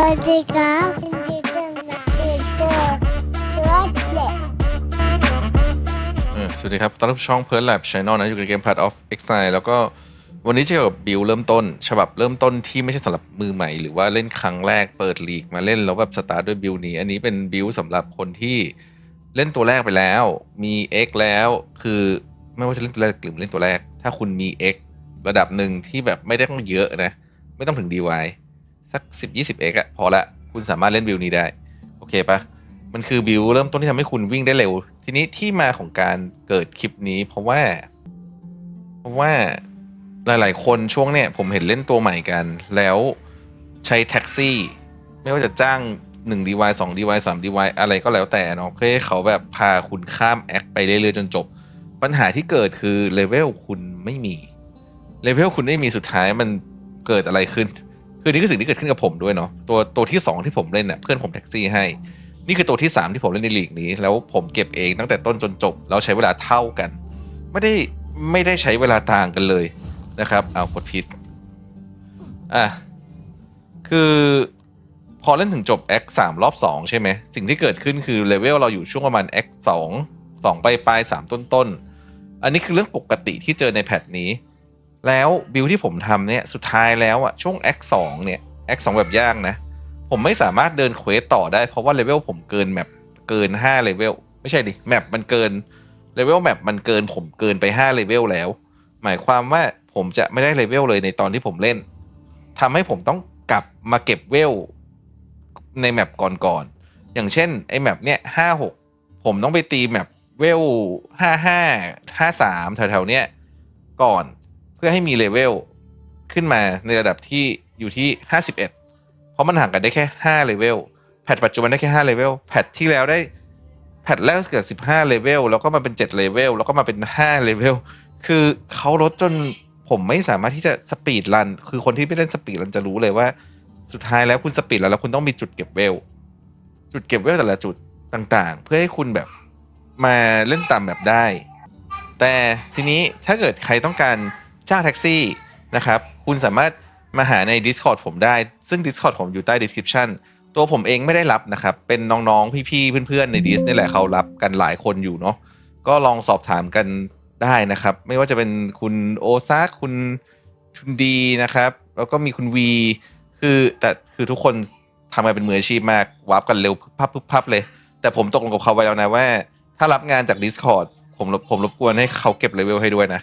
สวัสดีครับยินดีต้อนรับสู่ตัวเล็กเออสวัสดีครับตอนรับช่อง p e r l Lab Channel นะ อยู่ในเกม Part of Exile แล้วก็วันนี้จะเกี่ยวกับบิลเริ่มต้น ฉบับเริ่มต้นที่ไม่ใช่สำหรับมือใหม่ หรือว่าเล่นครั้งแรกเปิดลีกมาเล่นแล้วแบบสตาร์ทด้วยบิลนี้ อันนี้เป็นบิลสำหรับคนที่เล่นตัวแรกไปแล้ว มี X แล้วคือไม่ว่าจะเล่นตัวแรกหรือเล่นตัวแรก ถ้าคุณมี X ระดับหนึ่งที่แบบไม่ได้ต้องเยอะนะ ไม่ต้องถึง DY สัก 10-20x อะพอละคุณสามารถเล่นบิลนี้ได้ โอเคปะมันคือบิวเริ่มต้นที่ทำให้คุณวิ่งได้เร็ว ทีนี้ที่มาของการเกิดคลิปนี้เพราะว่า เพราะว่าหลาย ๆ คนช่วงเนี้ยผมเห็นเล่นตัวใหม่กัน แล้วใช้แท็กซี่ ไม่ว่าจะจ้าง1 DY 2 DY 3 DY อะไรก็แล้วแต่เนาะเพื่อให้เขาแบบพาคุณข้ามแอคไปเรื่อยๆจนจบ ปัญหาที่เกิดคือเลเวลคุณไม่มีเลเวลคุณไม่มีสุดท้ายมันเกิดอะไรขึ้น คือนี่คือสิ่งที่เกิดขึ้นกับผมด้วยเนาะตัวตัวที่สองที่ผมเล่นเน่ะเพื่อนผมแท็กซี่ให้ นี่คือตัวที่สามที่ผมเล่นในลีกนี้ แล้วผมเก็บเองตั้งแต่ต้นจนจบ แล้วใช้เวลาเท่ากัน ไม่ได้ไม่ได้ใช้เวลาต่างกันเลยนะครับเอากดผิดอะคือพอเล่นถึงจบ X สามรอบสองใช่ไหม สิ่งที่เกิดขึ้นคือเลเวลเราอยู่ช่วงประมาณ X สองสองปลายปลายสามต้นต้น อันนี้คือเรื่องปกติที่เจอในแพทนี้ แล้วบิลที่ผมทำเนี่ยสุดท้ายแล้วอะช่วง X สองเนี่ย X สองแบบย่างนะ ผมไม่สามารถเดินเควสต่อได้เพราะว่าเลเวลผมเกินแมปเกินห้าเลเวลไม่ใช่ดิแมปมันเกินเลเวลแมปมันเกินผมเกินไปห้าเลเวลแล้ว หมายความว่าผมจะไม่ได้เลเวลเลยในตอนที่ผมเล่นทำให้ผมต้องกลับมาเก็บเวลในแมปก่อนๆอย่างเช่นไอ้แมปเนี้ยห้าหกผมต้องไปตีแมปเวลห้าห้าห้าสามแถวๆเนี้ยก่อน เพื่อให้มีเลเวลขึ้นมาในระดับที่อยู่ที่ห้าสิบเอ็ดเพราะมันห่างกันได้แค่ 5 เลเวลแพทปัจจุบันได้แค่5เลเวลแพทที่แล้วได้แพทแรกเกิด 15 เลเวลแล้วก็มาเป็น 7 เลเวลแล้วก็มาเป็น 5 เลเวลคือเขาลดจนผมไม่สามารถที่จะสปีดรัน คือคนที่ไม่เล่นสปีดรันจะรู้เลยว่า สุดท้ายแล้วคุณสปีดรันแล้วคุณต้องมีจุดเก็บเวล จุดเก็บเวลแต่ละจุดต่างๆ เพื่อให้คุณแบบมาเล่นตามแบบได้ แต่ทีนี้ถ้าเกิดใครต้องการ จ้างแท็กซี่นะครับคุณสามารถมาหาใน Discord ผมได้ ซึ่ง Discord ผมอยู่ใต้ description ตัวผมเองไม่ได้รับนะครับ เป็นน้องๆ พี่ๆ เพื่อนๆ ในดิสนี่แหละเขารับกันหลายคนอยู่เนาะ ก็ลองสอบถามกันได้นะครับ ไม่ว่าจะเป็นคุณโอซาคุณคุณดีนะครับ แล้วก็มีคุณวี คือแต่คือทุกคนทำงานเป็นมืออาชีพมากวาร์ปกันเร็วพับพับเลย แต่ผมตกลงกับเขาไว้แล้วนะว่า ถ้ารับงานจาก Discord ผมผมรบกวนให้เขาเก็บเลเวลให้ด้วยนะ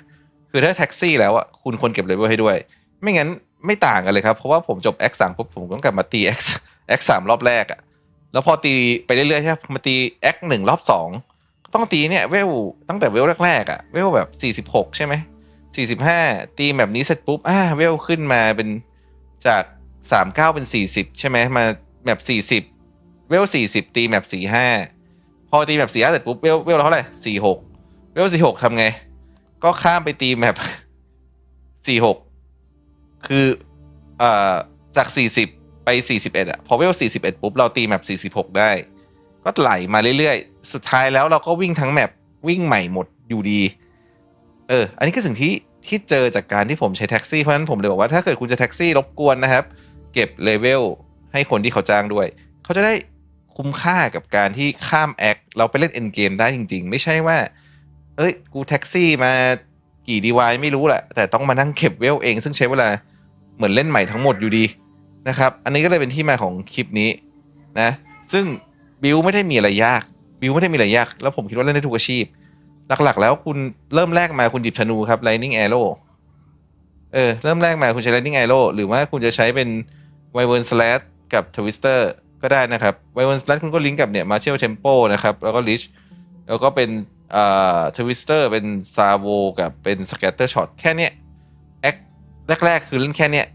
คือถ้าแท็กซี่แล้วอะคุณควรเก็บเลเวลให้ด้วย ไม่งั้นไม่ต่างกันเลยครับ เพราะว่าผมจบ X 3ปุ๊บผมต้องกลับมาตี X X 3รอบแรกอะแล้วพอตีไปเรื่อยๆใช่ไหมมาตี X 1รอบสองต้องตีเนี่ยเวลตั้งแต่เวลแรกๆอะเวลแบบ46ใช่ไหม45ตีแบบนี้เสร็จปุ๊บอ่าเวลขึ้นมาเป็นจาก39เป็น40ใช่ไหมมาแบบ40เวล40ตีแบบ45พอตีแบบ45เสร็จปุ๊บเวลเวลเท่าไหร่46เวล46ทำไง ก็ข้ามไปตีแบบ46คือเอ่อจาก40ไป41อะพอเวล41ปุ๊บ เราตีแมป46ได้ ก็ไหลมาเรื่อยๆ สุดท้ายแล้วเราก็วิ่งทั้งแมปวิ่งใหม่หมดอยู่ดี เออ อันนี้คือสิ่งที่ที่เจอจากการที่ผมใช้แท็กซี่ เพราะฉะนั้นผมเลยบอกว่าถ้าเกิดคุณจะแท็กซี่รบกวนนะครับ เก็บเลเวลให้คนที่เขาจ้างด้วย เขาจะได้คุ้มค่ากับการที่ข้ามแอคเราไปเล่นเอ็นเกมได้จริง ๆ ไม่ใช่ว่า เอ้ย กูแท็กซี่มากี่ดีวายไม่รู้แหละ แต่ต้องมานั่งเก็บเวลเอง ซึ่งใช้เวลาเหมือนเล่นใหม่ทั้งหมดอยู่ดีนะครับ อันนี้ก็เลยเป็นที่มาของคลิปนี้นะ ซึ่งบิวไม่ได้มีอะไรยาก บิวไม่ได้มีอะไรยาก แล้วผมคิดว่าเล่นได้ทุกอาชีพ หลักๆ แล้วคุณเริ่มแรกมาคุณหยิบธนูครับ Lightning Arrow เออ เริ่มแรกมาคุณใช้ Lightning Arrow หรือว่าคุณจะใช้เป็น Wyvern Slash กับ Twister ก็ได้นะครับ Wyvern Slash คุณก็ลิงก์กับเนี่ย Martial Tempo นะครับ แล้วก็ Lich แล้วก็เป็น เอ่อทวิสเตอร์เป็นซาโวกับเป็นสแกตเตอร์ช็อตแค่เนี้ยแอคแรก ๆ คือเล่นแค่เนี้ย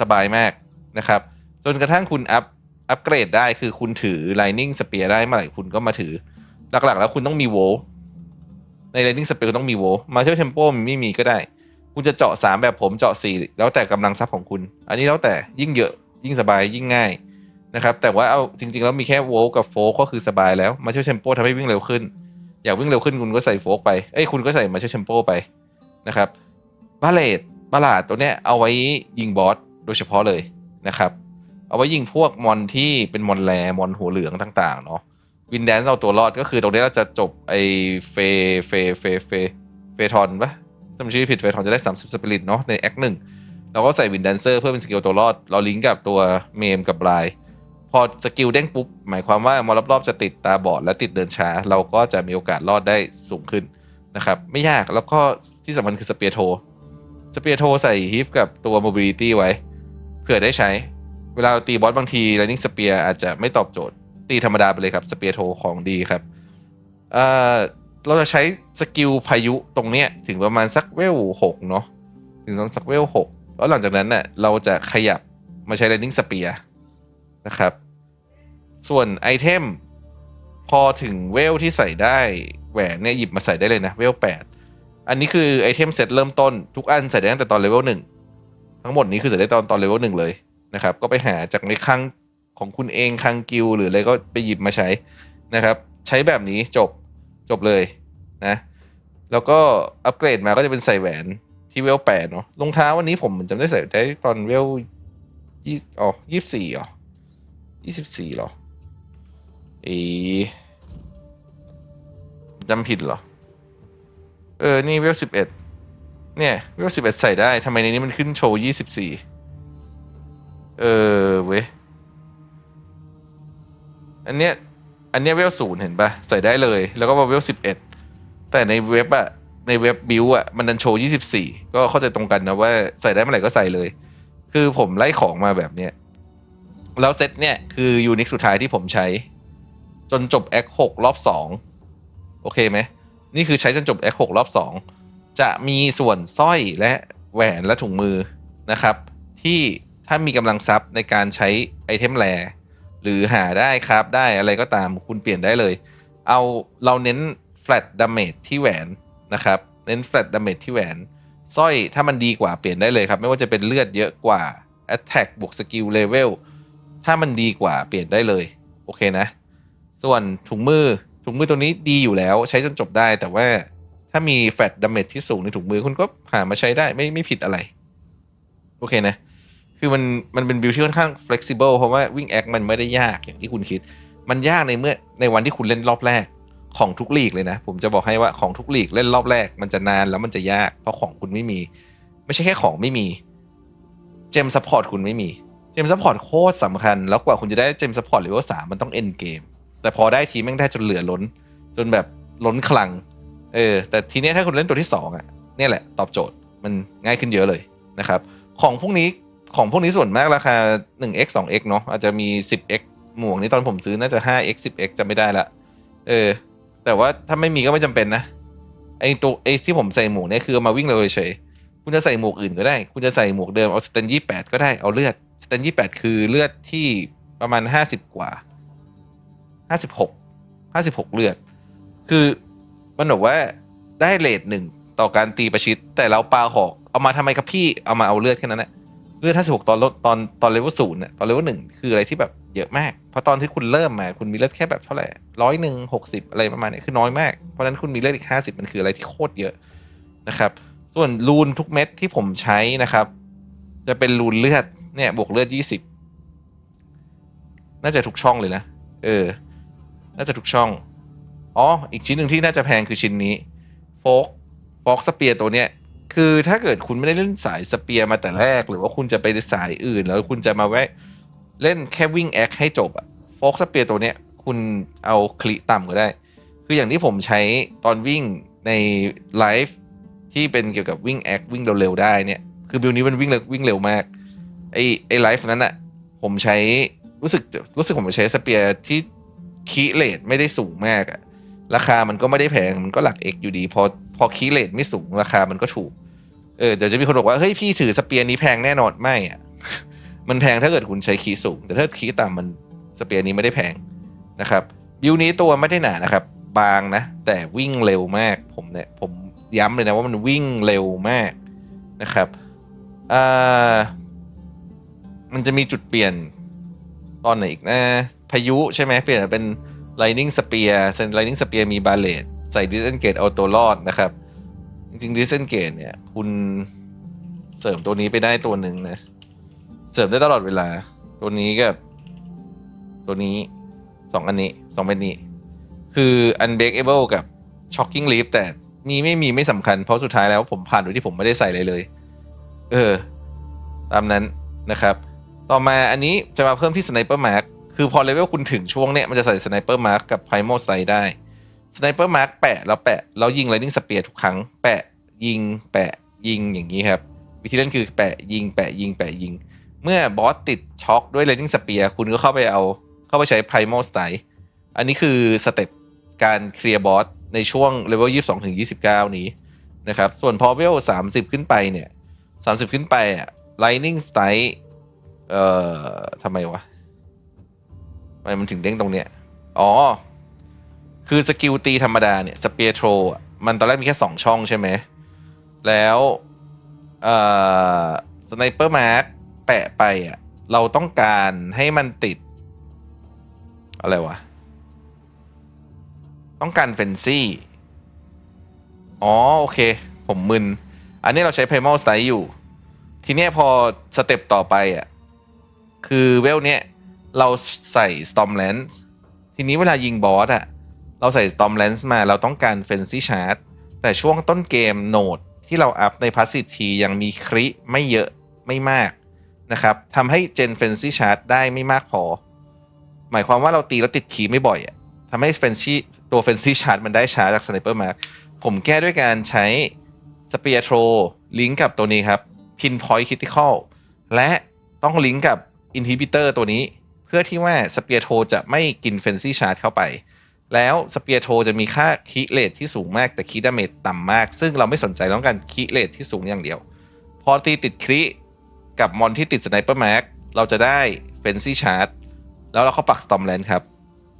สบายมากนะครับ จนกระทั่งคุณอัพอัปเกรดได้คือคุณถือ Lightning Spear ได้เมื่อไหร่คุณก็มาถือ หลัก ๆ แล้วคุณต้องมีโวใน Lightning Spear คุณต้องมีโวมาเที่ยวเทมโปมไม่มีก็ได้ คุณจะเจาะ 3 แบบผมเจาะ 4 แล้วแต่กำลังทรัพย์ของคุณ อันนี้แล้วแต่ยิ่งเยอะยิ่งสบายยิ่งง่ายนะครับ แต่ว่าเอาจริง ๆ แล้วมีแค่โวกับโฟก็คือสบายแล้วมาเที่ยวเทมโปทำให้วิ่งเร็วขึ้น อยากวิ่งเร็วขึ้นคุณก็ใส่โฟกไปเอ้ยคุณก็ใส่มาเชเชมโปไปนะครับบาเลตบาลาดตัวเนี้ยเอาไว้ยิงบอสโดยเฉพาะเลยนะครับ เอาไว้ยิงพวกมอนที่เป็นมอนแรมอนหัวเหลืองต่างๆเนาะวินแดนเอาตัวรอดก็คือตรงนี้เราจะจบไอเฟเฟเฟเฟเฟทอนปะจำชื่อผิดเฟทอนจะได้ 30 สปิริตเนาะในแอคหนึ่งเราก็ใส่วินแดนเซอร์เพื่อเป็นสกิลตัวรอด เราลิงก์กับตัวเมมกับลน์ พอสกิลเด้งปุ๊บ หมายความว่ามอรอบๆจะติดตาบอดและติดเดินช้า เราก็จะมีโอกาสรอดได้สูงขึ้นนะครับ ไม่ยากแล้วก็ที่สำคัญคือสเปียโทสเปียโทใส่ฮิฟกับตัว mobility ไว้เผื่อได้ใช้ เวลาตีบอสบางที Lightning Spear อาจจะไม่ตอบโจทย์ ตีธรรมดาไปเลยครับสเปียโทของดีครับเอ่อเราจะใช้สกิลพายุตรงเนี้ยถึงประมาณสักเวลหกเนาะถึงตอนสักเวลหกแล้วหลังจากนั้นเน่ะเราจะขยับมาใช้ Lightning Spear น นะครับ ส่วนไอเทมพอถึงเวลที่ใส่ได้แหวนเนี่ยหยิบมาใส่ได้เลยนะ เวลแปดอันนี้คือไอเทมเซตเริ่มต้นทุกอันใส่ได้ตั้งแต่ตอนเลเวลหนึ่งทั้งหมดนี้คือใส่ได้ตอนตอนเลเวลหนึ่งเลยนะครับ ก็ไปหาจากในคลังของคุณเองคลังกิลหรืออะไรก็ไปหยิบมาใช้นะครับ ใช้แบบนี้จบจบเลยนะแล้วก็อัปเกรดมาก็จะเป็นใส่แหวนที่เวลแปดเนาะรองเท้าวันนี้ผมจำได้ใส่ได้ตอนเวลยี่อ๋อยี่สี่อ๋อ ยี่สิบสี่หรอเอจำผิดเหรอ เออ นี่เวลสิบเอ็ดเนี่ย เวลสิบเอ็ดใส่ได้ทำไมในนี้มันขึ้นโชว์ยี่สิบสี่เออ เว้ย อันเนี้ย อันเนี้ยเวลศูนย์เห็นปะใส่ได้เลย แล้วก็มาเวลสิบเอ็ดแต่ในเว็บอะในเว็บบิวอะมันดันโชว์ยี่สิบสี่ก็เข้าใจตรงกันนะว่าใส่ได้เมื่อไหร่ก็ใส่เลย คือผมไล่ของมาแบบเนี้ย แล้วเซตเนี่ยคือยูนิคสุดท้ายที่ผมใช้ จนจบแอคหกรอบสองโอเคไหม นี่คือใช้จนจบแอคหกรอบสองจะมีส่วนสร้อยและแหวนและถุงมือนะครับ ที่ถ้ามีกำลังทรัพย์ในการใช้ไอเทมแรหรือหาได้ครับได้อะไรก็ตามคุณเปลี่ยนได้เลย เอาเราเน้น flat damage ที่แหวนนะครับ เน้น flat damage ที่แหวนสร้อยถ้ามันดีกว่าเปลี่ยนได้เลยครับ ไม่ว่าจะเป็นเลือดเยอะกว่า attack บวก skill level ถ้ามันดีกว่าเปลี่ยนได้เลย โอเคนะ ส่วนถุงมือถุงมือตัวนี้ดีอยู่แล้ว ใช้จนจบได้ แต่ว่าถ้ามีแฟตดาเมจที่สูงในถุงมือคุณก็หามาใช้ได้ไม่ไม่ผิดอะไร โอเคนะ คือมันมันเป็นบิลที่ค่อนข้าง flexible เพราะว่าวิ่งแอคมันไม่ได้ยากอย่างที่คุณคิด มันยากในเมื่อในวันที่คุณเล่นรอบแรกของทุกลีกเลยนะ ผมจะบอกให้ว่าของทุกลีกเล่นรอบแรก มันจะนานแล้วมันจะยาก เพราะของคุณไม่มี ไม่ใช่แค่ของไม่มี เจมซัพพอร์ตคุณไม่มี เจมส์ซัพพอร์ตโคตรสำคัญ แล้วกว่าคุณจะได้เจมส์ซัพพอร์ตเลเวลสามมันต้องเอ็นเกม แต่พอได้ทีแม่งได้จนเหลือล้น จนแบบล้นคลัง เออ แต่ทีเนี้ยถ้าคุณเล่นตัวที่สองอะเนี่ยแหละตอบโจทย์มันง่ายขึ้นเยอะเลยนะครับ ของพวกนี้ของพวกนี้ส่วนมากราคา 1x 2x เนาะอาจจะมี 10x หมวกนี้ตอนผมซื้อน่าจะ 5x 10x จะไม่ได้ละ เออ แต่ว่าถ้าไม่มีก็ไม่จำเป็นนะไอตัวไอที่ผมใส่หมวกเนี่ยคือมาวิ่งเร็วเฉยคุณจะใส่หมวกอื่นก็ได้ คุณจะใส่หมวกเดิมเอาสเตนยี่แปดก็ได้เอาเลือด สเตนยี่แปดคือเลือดที่ประมาณห้าสิบกว่าห้าสิบหกห้าสิบหกเลือด คือมันบอกว่าได้เลทหนึ่งต่อการตีประชิด แต่เราปาหอกเอามาทำไมครับพี่เอามาเอาเลือดแค่นั้นแหละเลือดห้าสิบหกตอนลดตอนตอนเลเวลศูนย์เนี่ยตอนเลเวลหนึ่งคืออะไรที่แบบเยอะมาก เพราะตอนที่คุณเริ่มมาคุณมีเลือดแค่แบบเท่าไหร่ร้อยหนึ่งหกสิบอะไรประมาณนี้คือน้อยมาก เพราะฉะนั้นคุณมีเลือดอีกห้าสิบมันคืออะไรที่โคตรเยอะนะครับ ส่วนรูนทุกเม็ดที่ผมใช้นะครับ จะเป็นรูนเลือดเนี่ยบวกเลือดยี่สิบน่าจะทุกช่องเลยนะ เออ น่าจะทุกช่อง อ๋อ อีกชิ้นหนึ่งที่น่าจะแพงคือชิ้นนี้โฟกโฟกสเปียร์ตัวเนี้ย คือถ้าเกิดคุณไม่ได้เล่นสายสเปียร์มาแต่แรก หรือว่าคุณจะไปสายอื่น แล้วคุณจะมาแวะเล่นแค่วิ่งแอคให้จบอะโฟกสเปียร์ตัวเนี้ย คุณเอาคลิต่ำก็ได้ คืออย่างที่ผมใช้ตอนวิ่งในไลฟ์ที่เป็นเกี่ยวกับวิ่งแอควิ่งเร็วๆได้เนี่ย คือบิลนี้มันวิ่งเร็ววิ่งเร็วมาก ไอไอไลฟ์นั้นอะผมใช้รู้สึกรู้สึกผมใช้สเปียร์ที่คีเลทไม่ได้สูงมากอะราคามันก็ไม่ได้แพง มันก็หลัก X อยู่ดี พอพอคีเลทไม่สูงราคามันก็ถูก เออเดี๋ยวจะมีคนบอกว่า เฮ้ยพี่ถือสเปียร์นี้แพงแน่นอนไม่อะมันแพงถ้าเกิดคุณใช้คีสูง แต่ถ้าคีต่ำมันสเปียร์นี้ไม่ได้แพงนะครับบิวนี้ตัวไม่ได้หนานะครับ บางนะ แต่วิ่งเร็วมากผมเนี่ยผมย้ำเลยนะว่ามันวิ่งเร็วมากนะครับ มันจะมีจุดเปลี่ยนตอนไหนอีกนะ พายุใช่ไหมเปลี่ยนเป็น Lightning Spear เซน Lightning Spear มีบาเลตใส่ Disengage เอาตัวรอดนะครับ จริงๆ Disengage เนี่ย คุณเสริมตัวนี้ไปได้ตัวหนึ่งนะ เสริมได้ตลอดเวลา ตัวนี้กับ ตัวนี้สองอันนี้สองเม็ดนี้ คือ Unbreakable กับ Shocking Leap แต่มีไม่มีไม่สำคัญเพราะสุดท้ายแล้วผมผ่านโดยที่ผมไม่ได้ใส่อะไรเลย เออ ตามนั้นนะครับ ต่อมาอันนี้จะมาเพิ่มที่ Sniper Mark คือพอเลเวลคุณถึงช่วงเนี้ยมันจะใส่ Sniper Mark กับ Primal Sight ได้ Sniper Mark แปะแล้วแปะแล้วยิง Lightning Spear ทุกครั้ง แปะยิง แปะยิงอย่างนี้ครับ วิธีเล่นคือแปะยิง แปะยิง แปะยิง เมื่อบอสติดช็อคด้วย Lightning Spear คุณก็เข้าไปเอาเข้าไปใช้ Primal Sight อันนี้คือสเต็ปการเคลียร์บอสในช่วงเลเวล22ถึง29นี้นะครับ ส่วนพอเวล30ขึ้นไปเนี่ย 30ขึ้นไปอะ Lightning Strike เอ่อทำไมวะทำไมมันถึงเด้งตรงเนี้ย อ๋อ คือสกิลตีธรรมดาเนี่ยสเปียโทรมันตอนแรกมีแค่สองช่องใช่ไหม แล้วเอ่อสไนเปอร์มาร์แปะไปอะ เราต้องการให้มันติด อะไรวะ ต้องการเฟนซี่ อ๋อ โอเค ผมมึน อันนี้เราใช้ Primal Strike อยู่ ทีเนี้ยพอสเต็ปต่อไปอะ คือเวลเนี้ยเราใส่ Stormlance ทีนี้เวลายิงบอสอะ เราใส่ Stormlance มาเราต้องการ Frenzy Charge แต่ช่วงต้นเกมโหนดที่เราอัพใน Passive T ยังมีคริไม่เยอะไม่มากนะครับทำให้เจน Frenzy Charge ได้ไม่มากพอ หมายความว่าเราตีแล้วติดคีไม่บ่อยอะทำให้ Frenzy ตัว Frenzy Charge มันได้ช้าจาก Sniper Mark ผมแก้ด้วยการใช้ Spear Throw ลิงก์กับตัวนี้ครับ Pinpoint Critical และต้องลิงก์กับ Inhibitor ตัวนี้ เพื่อที่ว่า Spear Throw จะไม่กิน Frenzy Charge เข้าไป แล้วสเปียร์โทจะมีค่าคีเลทที่สูงมากแต่คีดาเมจต่ำมาก ซึ่งเราไม่สนใจต้องการคีเลทที่สูงอย่างเดียว พอตีติดคริกับมอนที่ติดสไนเปอร์แม็กเราจะได้เฟนซี่ชาร์จแล้วเราเข้าปักสตอมแลนด์ครับ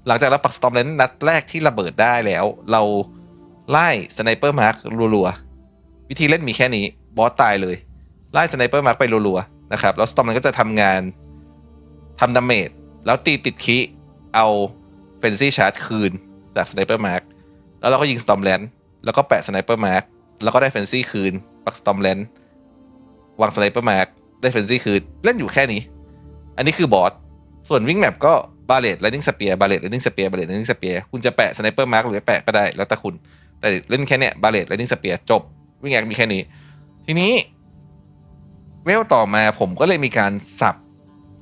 หลังจากเราปักสตอมแลนด์นัดแรกที่ระเบิดได้แล้ว เราไล่สไนเปอร์มาร์กรัวๆ วิธีเล่นมีแค่นี้ บอสตายเลย ไล่สไนเปอร์มาร์กไปรัวๆนะครับ แล้วสตอมแลนก็จะทำงานทำดาเมจแล้วตีติดคีเอาเฟนซี่ชาร์จคืนจากสไนเปอร์มาร์กแล้วเราก็ยิงสตอมแลนด์แล้วก็แปะสไนเปอร์มาร์กแล้วก็ได้เฟนซี่คืน ปักสตอมแลนด์วางสไนเปอร์มาร์กได้เฟนซี่คืน เล่นอยู่แค่นี้ อันนี้คือบอสส่วนวิ่งแมปก็บาเลตไลนิ่งสเปียร์บาเลตไลนิ่งสเปียร์บาเลตไลนิ่งสเปียร์คุณจะแปะสไนเปอร์มาร์กหรือแปะก็ได้ แล้วแต่คุณ แต่เล่นแค่เนี้ยบาเลตไลนิ่งสเปียร์จบ วิ่งแอคมีแค่นี้ ทีนี้เวลต่อมาผมก็เลยมีการสับ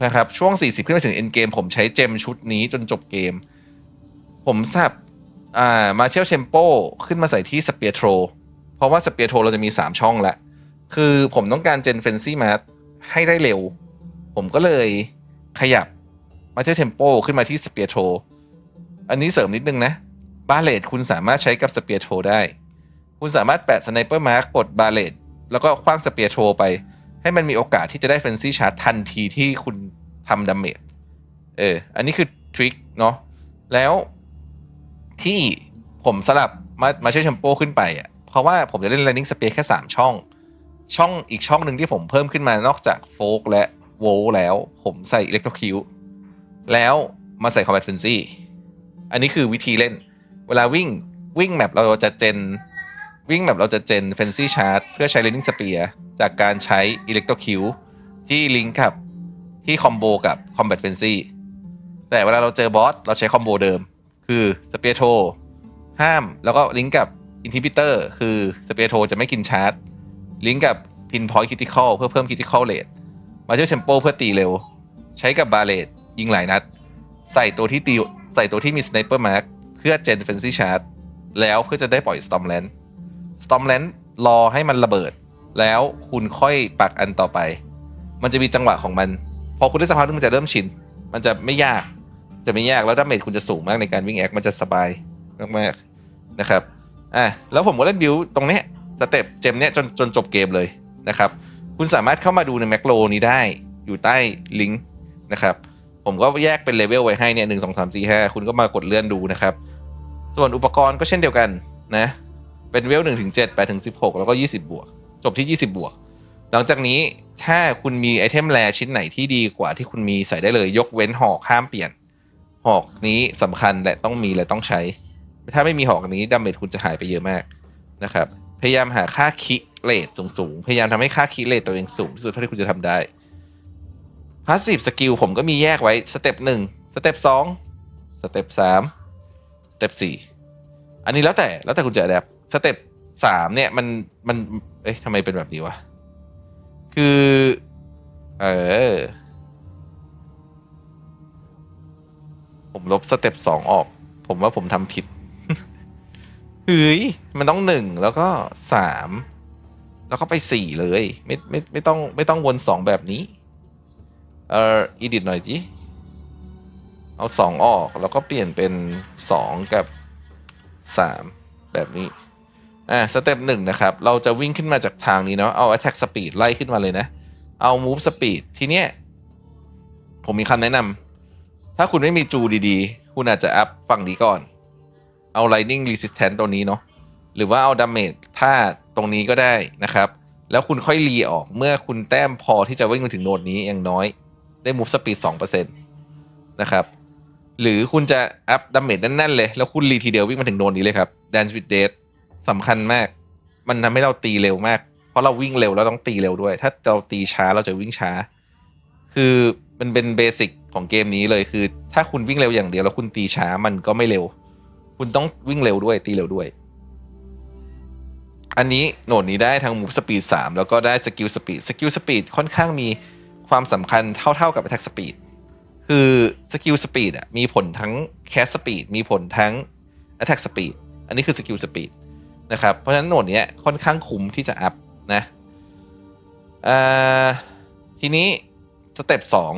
นะครับ ช่วง 40 ขึ้นไปถึงเอ็นเกมผมใช้เจมชุดนี้จนจบเกม ผมสับอ่ามาเชลเชมโปขึ้นมาใส่ที่สเปียโทรเพราะว่าสเปียโทรเราจะมี 3 ช่องละ คือผมต้องการเจนเฟนซี่มาให้ได้เร็ว ผมก็เลยขยับมาเชลเทมโปขึ้นมาที่สเปียโทรอันนี้เสริมนิดนึงนะบาเลตคุณสามารถใช้กับสเปียโทรได้ คุณสามารถแปะสไนเปอร์มาร์กกดบาเลตแล้วก็คว้างสเปียโทรไป ให้มันมีโอกาสที่จะได้เฟนซี่ชาร์จทันทีที่คุณทำดาเมจเออ อันนี้คือทริคเนาะแล้วที่ผมสลับมามาเชื่อแชมโปขึ้นไปอะเพราะว่าผมจะเล่น Lightning Spear แค่ 3 ช่อง ช่องอีกช่องหนึ่งที่ผมเพิ่มขึ้นมานอกจากโฟกและโวลแล้ว ผมใส่ Electro Q แล้วมาใส่ Combat Frenzy อันนี้คือวิธีเล่น เวลาวิ่งวิ่งแมปเราจะเจน วิ่งแมปเราจะเจน Frenzy Charge เพื่อใช้ Lightning Spear จากการใช้ Electro Q ที่ลิงก์กับที่คอมโบกับ Combat Frenzy แต่เวลาเราเจอบอสเราใช้คอมโบเดิม คือสเปียโทห้ามแล้วก็ลิงก์กับอินทิบิเตอร์คือสเปียโทจะไม่กินชาร์จลิงก์กับพินพอยต์คิติคอลเพื่อเพิ่มคิติคอลเลทมาเชลเทมโปเพื่อตีเร็ว ใช้กับบาเลตยิงหลายนัด ใส่ตัวที่ตีใส่ตัวที่มีสไนเปอร์มาร์กเพื่อเจนเฟนซี่ชาร์จแล้วเพื่อจะได้ปล่อยสตอมแลนด์ สตอมแลนด์รอให้มันระเบิด แล้วคุณค่อยปักอันต่อไป มันจะมีจังหวะของมัน พอคุณได้สักพักนึงมันจะเริ่มชิน มันจะไม่ยาก จะไม่ยากแล้วดาเมจคุณจะสูงมากในการวิ่งแอคมันจะสบายมากๆนะครับอะแล้วผมก็เล่นบิวตรงเนี้ยสเต็ปเจมเนี้ยจนจนจบเกมเลยนะครับ คุณสามารถเข้ามาดูในแมคโ o นี้ได้อยู่ใต้ลิงก์นะครับ ผมก็แยกเป็นเลเวลไว้ให้เนี่ยหนึ่งสองสามสี่ห้าคุณก็มากดเลื่อนดูนะครับ ส่วนอุปกรณ์ก็เช่นเดียวกันนะ เป็นเวลหนึ่งถึงเจ็ดแปดถึงสิบหกแล้วก็ยี่สิบบวก จบที่ยี่สิบบวก หลังจากนี้ถ้าคุณมีไอเทมแรชิ้นไหนที่ดีกว่าที่คุณมีใส่ได้เลย ยกเว้นหอกห้ามเปลี่ยน หอกนี้สำคัญและต้องมีและต้องใช้ ถ้าไม่มีหอกนี้ดาเมจคุณจะหายไปเยอะมากนะครับ พยายามหาค่าคิเลทสูงๆ พยายามทำให้ค่าคิเลทตัวเองสูงที่สุดเท่าที่คุณจะทำได้พาสซีฟสกิลผมก็มีแยกไว้สเต็ปหนึ่งสเต็ปสองสเต็ปสามสเต็ปสี่อันนี้แล้วแต่แล้วแต่คุณจะแบบ สเต็ปสามเนี่ยมันมัน เอ๊ะทำไมเป็นแบบนี้วะ คือ เออ ผมลบสเต็ปสองออก ผมว่าผมทำผิดเฮ้ยมันต้องหนึ่งแล้วก็สามแล้วก็ไปสี่เลย ไม่ไม่ไม่ต้องไม่ต้องวนสองแบบนี้ เอออีดิทหน่อยจิเอาสองออกแล้วก็เปลี่ยนเป็นสองกับสามแบบนี้ อ่าสเต็ปหนึ่งนะครับ เราจะวิ่งขึ้นมาจากทางนี้เนาะเอา attack speed ไล่ขึ้นมาเลยนะ เอา move speed ทีเนี้ยผมมีคำแนะนำถ้าคุณไม่มีจูดีๆ คุณอาจจะอัพฝั่งนี้ก่อน เอา lightning resistance ตัวนี้เนาะหรือว่าเอา damage ถ้าตรงนี้ก็ได้นะครับ แล้วคุณค่อยรีออกเมื่อคุณแต้มพอที่จะวิ่งมาถึงโนดนี้อย่างน้อย ได้ move speed 2%นะครับหรือคุณจะอัพดาเมจแน่นๆเลย แล้วคุณรีทีเดียววิ่งมาถึงโนนนี้เลยครับ dance with death สำคัญมาก มันทำให้เราตีเร็วมาก เพราะเราวิ่งเร็วเราต้องตีเร็วด้วย ถ้าเราตีช้าเราจะวิ่งช้า คือมันเป็นเบสิกของเกมนี้เลยคือ ถ้าคุณวิ่งเร็วอย่างเดียวแล้วคุณตีช้ามันก็ไม่เร็ว คุณต้องวิ่งเร็วด้วย ตีเร็วด้วย อันนี้โหนดนี้ได้ทั้ง move speed 3แล้วก็ได้ skill speed skill speed ค่อนข้างมีความสำคัญเท่าๆกับ attack speed คือ skill speed อะมีผลทั้ง cast speed มีผลทั้ง attack speed อันนี้คือ skill speed นะครับ เพราะฉะนั้นโหนดเนี้ยค่อนข้างคุ้มที่จะอัพนะทีนี้สเต็ปสอง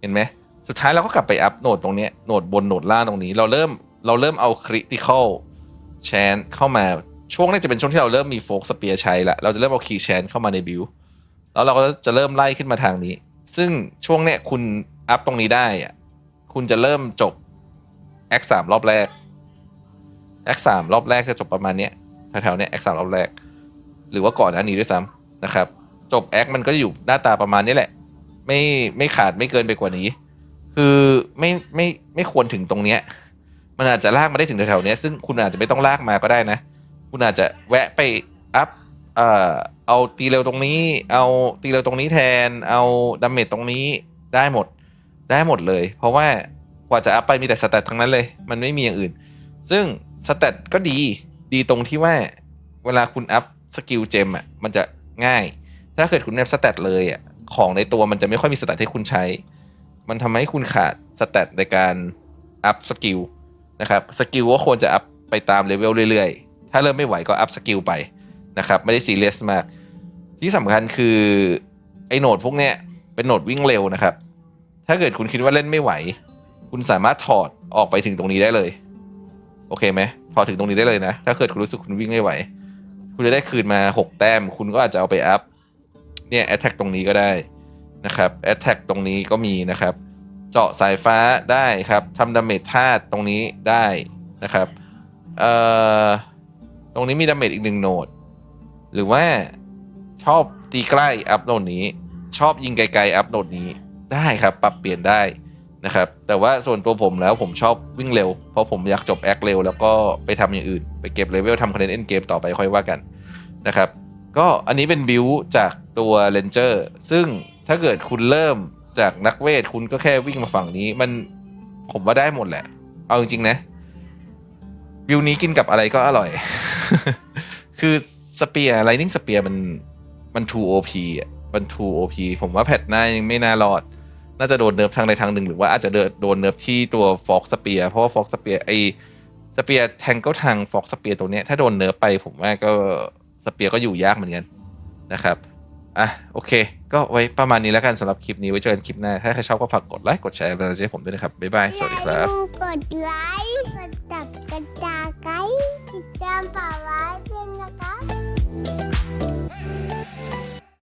เห็นไหมสุดท้ายเราก็กลับไปอัพโหนดตรงนี้โหนดบนโหนดล่างตรงนี้ เราเริ่มเราเริ่มเอา critical chance เข้ามาช่วงนี้จะเป็นช่วงที่เราเริ่มมีโฟกสเปียร์ใช้ละเราจะเริ่มเอา key chance เข้ามาในบิวแล้วเราก็จะเริ่มไล่ขึ้นมาทางนี้ ซึ่งช่วงเนี้ยคุณอัพตรงนี้ได้อะคุณจะเริ่มจบ X สามรอบแรก X สามรอบแรกจะจบประมาณเนี้ยแถวๆเนี้ย X สามรอบแรก หรือว่าก่อนหน้านี้ด้วยซ้ำนะครับ จบ X มันก็อยู่หน้าตาประมาณนี้แหละ ไม่ไม่ขาดไม่เกินไปกว่านี้ คือไม่ไม่ไม่ควรถึงตรงเนี้ย มันอาจจะลากมาได้ถึงแถวๆเนี้ยซึ่งคุณอาจจะไม่ต้องลากมาก็ได้นะ คุณอาจจะแวะไปอัพเอ่อเอาตีเร็วตรงนี้ เอาตีเร็วตรงนี้แทน เอาดาเมจตรงนี้ได้หมดได้หมดเลย เพราะว่ากว่าจะอัพไปมีแต่สแตททั้งนั้นเลย มันไม่มีอย่างอื่น ซึ่ง สแตทก็ดี ดีตรงที่ว่าเวลาคุณอัพสกิลเจมอะมันจะง่าย ถ้าเกิดคุณอัพสแตทเลยอะของในตัวมันจะไม่ค่อยมีสแตทให้คุณใช้ มันทำให้คุณขาดสแตทในการอัพสกิลนะครับสกิลก็ควรจะอัพไปตามเลเวลเรื่อยๆ ถ้าเริ่มไม่ไหวก็อัพสกิลไปนะครับไม่ได้ซีเรียสมาก ที่สำคัญคือ ไอ้โหนดพวกเนี้ยเป็นโหนดวิ่งเร็วนะครับ ถ้าเกิดคุณคิดว่าเล่นไม่ไหว คุณสามารถถอดออกไปถึงตรงนี้ได้เลย โอเคไหมถอถึงตรงนี้ได้เลยนะ ถ้าเกิดคุณรู้สึกคุณวิ่งไม่ไหว คุณจะได้คืนมา 6 แต้ม คุณก็อาจจะเอาไปอัพ เนี่ยแอตแทกตรงนี้ก็ได้นะครับแอตแทกตรงนี้ก็มีนะครับ เจาะสายฟ้าได้ครับทำดาเมจธาตุตรงนี้ได้นะครับเอ่อตรงนี้มีดาเมจอีกหนึ่งโหนด หรือว่าชอบตีใกล้อัพโหนดนี้ ชอบยิงไกลๆอัพโหนดนี้ได้ครับ ปรับเปลี่ยนได้ นะครับ แต่ว่าส่วนตัวผมแล้วผมชอบวิ่งเร็ว เพราะผมอยากจบแอคเร็วแล้วก็ไปทำอย่างอื่น ไปเก็บเลเวลทำคะแนนเอ็นเกมต่อไปค่อยว่ากันนะครับ ก็อันนี้เป็นบิวจากตัวเลนเจอร์ซึ่งถ้าเกิดคุณเริ่มจากนักเวทคุณก็แค่วิ่งมาฝั่งนี้ มันผมว่าได้หมดแหละ เอาจริงๆนะ บิวนี้กินกับอะไรก็อร่อย คือสเปียร์ไลนิ่งสเปียร์มันมัน2 OP อะมัน2 OP ผมว่าแพทหน้ายังไม่น่ารอด น่าจะโดนเนิร์ฟทางใดทางหนึ่งหรือว่าอาจจะโดนเนิร์ฟที่ตัวฟอกสเปียร์เพราะว่าฟอกสเปียร์ไอสเปียร์แทงก็ทางฟอกสเปียร์ตัวเนี้ยถ้าโดนเนิร์ฟไปผมว่าก็สเปียร์ก็อยู่ยากเหมือนกันนะครับอะโอเค ก็ไว้ประมาณนี้แล้วกันสำหรับคลิปนี้ไว้เจอกันคลิปหน้า ถ้าใครชอบก็ฝากกดไลค์กดแชร์เป็นกำลังใจให้ผมด้วยนะครับ บ๊ายบาย สวัสดีครับอย่าลืมกดไลค์กดตับกระจายไกด์ติดตามป่าไว้ด้วยนะคะ